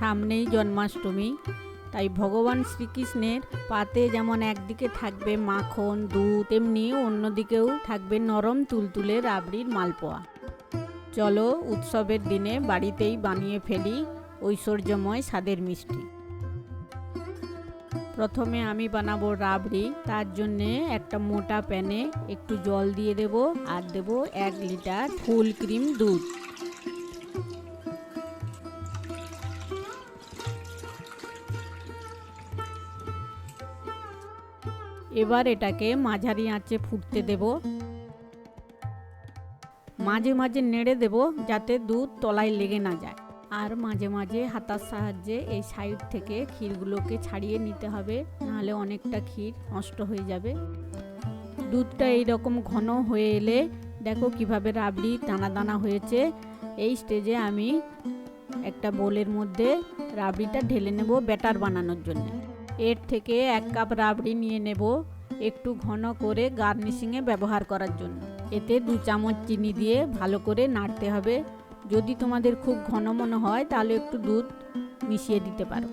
সামনেই জন্মাষ্টমী। তাই ভগবান শ্রীকৃষ্ণের পাতে যেমন একদিকে থাকবে মাখন, দুধ, তেমনি অন্যদিকেও থাকবে নরম তুলতুলে রাবড়ির মালপোয়া। চলো উৎসবের দিনে বাড়িতেই বানিয়ে ফেলি ঐশ্বর্যময় স্বাদের মিষ্টি। প্রথমে আমি বানাবো রাবড়ি, তার জন্যে একটা মোটা প্যানে একটু জল দিয়ে দেব আর দেব এক লিটার ফুল ক্রিম দুধ। এবার এটাকে মাঝারি আঁচে ফুটতে দেব। মাঝে মাঝে নেড়ে দেব যাতে দুধ তলায় লেগে না যায়। আর মাঝে মাঝে হাতার সাহায্যে এই সাইড থেকে ক্ষীরগুলোকে ছাড়িয়ে নিতে হবে, নাহলে অনেকটা ক্ষীর নষ্ট হয়ে যাবে। দুধটা এই রকম ঘন হয়ে এলে দেখো কীভাবে রাবড়ি দানা দানা হয়েছে। এই স্টেজে আমি একটা বোলের মধ্যে রাবড়িটা ঢেলে নেব ব্যাটার বানানোর জন্য। এর থেকে এক কাপ রাবড়ি নিয়ে নেব একটু ঘন করে গার্নিশিংয়ে ব্যবহার করার জন্য। এতে দু চামচ চিনি দিয়ে ভালো করে নাড়তে হবে। যদি তোমাদের খুব ঘন মনে হয়, তাহলে একটু দুধ মিশিয়ে দিতে পারো।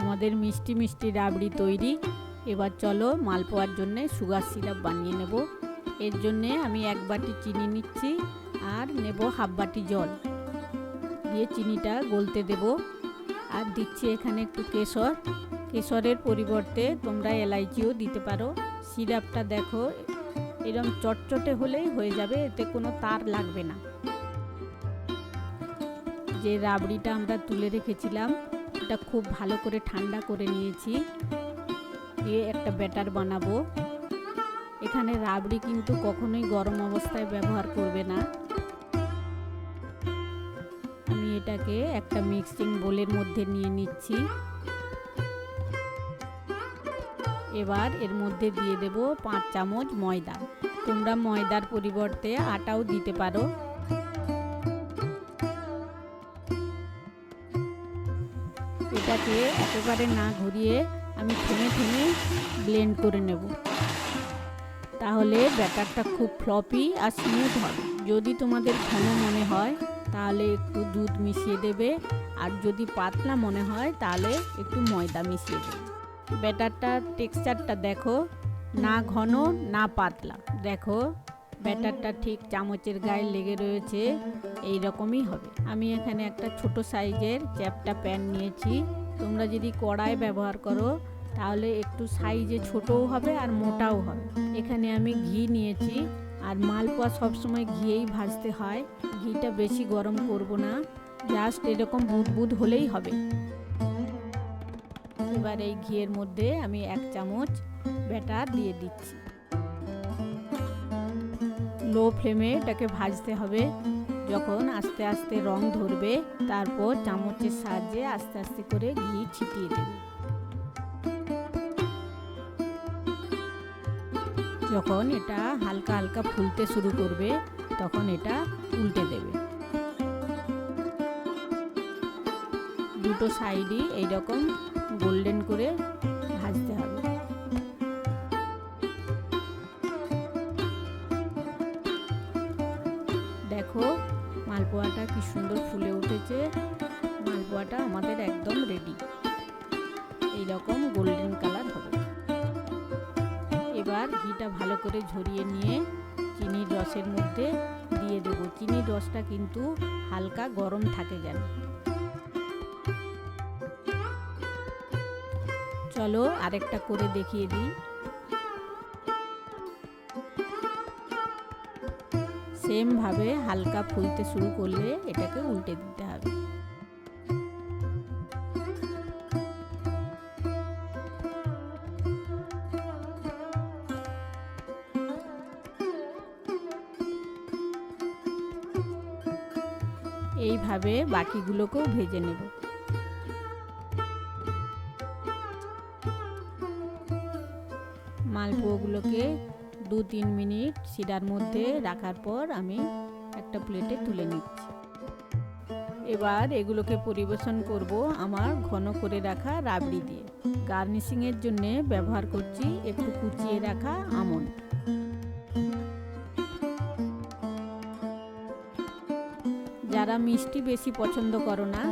আমাদের মিষ্টি মিষ্টি রাবড়ি তৈরি। এবার চলো মালপোয়ার জন্য সুগার সিরাপ বানিয়ে নেব। এর জন্যে আমি এক বাটি চিনি নিচ্ছি আর নেব হাফ বাটি জল। দিয়ে চিনিটা গলতে দেব। আর দিচ্ছি এখানে একটু কেশর। কেশরের পরিবর্তে তোমরা এলাইচিও দিতে পারো। সিরাপটা দেখো, এরম চটচটে হলেই হয়ে যাবে, এতে কোনো তার লাগবে না। যে রাবড়িটা আমরা তুলে রেখেছিলাম, এটা খুব ভালো করে ঠান্ডা করে নিয়েছি। দিয়ে একটা ব্যাটার বানাবো। এখানে রাবড়ি কিন্তু কখনোই গরম অবস্থায় ব্যবহার করবে না। এটাকে একটা মিক্সিং বোলের মধ্যে নিয়ে নিচ্ছি। এবার এর মধ্যে দিয়ে দেব পাঁচ চামচ ময়দা। তোমরা ময়দার পরিবর্তে আটাও দিতে পারো। এটাকে একেবারে না ঘুরিয়ে আমি থেমে থেমে ব্লেন্ড করে নেব। তাহলে ব্যাটারটা খুব ফ্লপি আর স্মুথ হবে। যদি তোমাদের ঘন মনে হয় তাহলে একটু দুধ মিশিয়ে দেবে। আর যদি পাতলা মনে হয় তাহলে একটু ময়দা মিশিয়ে দেবে। ব্যাটারটা টেক্সচারটা দেখো। না ঘন না পাতলা। দেখো ব্যাটারটা ঠিক চামচের গায়ে লেগে রয়েছে। এই রকমই হবে। আমি এখানে একটা ছোট সাইজের চ্যাপটা প্যান নিয়েছি। তোমরা যদি কড়াই ব্যবহার করো তাহলে একটু সাইজে ছোটও হবে আর মোটাও হবে। এখানে আমি ঘি নিয়েছি। আর মালপোয়া সবসময় ঘিয়েই ভাজতে হয়। ঘিটা বেশি গরম করব না। জাস্ট এরকম বুদ বুদ হলেই হবে। এবার এই ঘিয়ের মধ্যে আমি এক চামচ ব্যাটার দিয়ে দিচ্ছি। লো ফ্লেমে এটাকে ভাজতে হবে। যখন আস্তে আস্তে রং ধরবে, তারপর চামচের সাহায্যে আস্তে আস্তে করে ঘি ছিটিয়ে দেবে। যখন এটা হালকা হালকা ফুলতে শুরু করবে, তখন এটা উল্টে দেবে। দুটো সাইডই এইরকম গোল্ডেন করে ভাজতে হবে। দেখো, মালপোয়াটা কি সুন্দর ফুলে উঠেছে। মালপোয়াটা আমাদের একদম রেডি এইরকম গোল্ডেন কালার এবার ঘিটা ভালো করে ঝরিয়ে নিয়ে চিনির রসের মধ্যে দিয়ে দেবো। চিনির রসটা কিন্তু হালকা গরম থাকে যেন। চলো আরেকটা করে দেখিয়ে দিই। সেমভাবে হালকা ফুলতে শুরু করলে এটাকে উল্টে দিতে হবে। এইভাবে বাকিগুলোকেও ভেজে নেব। মালপোয়াগুলোকে দু তিন মিনিট শিরার মধ্যে রাখার পর আমি একটা প্লেটে তুলে নিচ্ছি। এবার এগুলোকে পরিবেশন করব আমার ঘন করে রাখা রাবড়ি দিয়ে। গার্নিশিংয়ের জন্য ব্যবহার করছি একটু কুচিয়ে রাখা আমন্ড। যারা মিষ্টি বেশি পছন্দ করো না,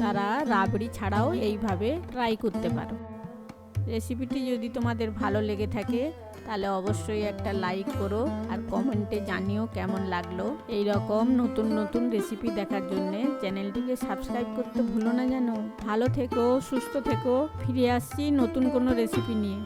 তারা রাবড়ি ছাড়াও এইভাবে ট্রাই করতে পারো। রেসিপিটি যদি তোমাদের ভালো লেগে থাকে, তাহলে অবশ্যই একটা লাইক করো আর কমেন্টে জানিও কেমন লাগল। এই রকম নতুন নতুন রেসিপি দেখার জন্য চ্যানেলটিকে সাবস্ক্রাইব করতে ভুলো না যেন। ভালো থেকো, সুস্থ থেকো, ফিরে আসছি নতুন কোনো রেসিপি নিয়ে।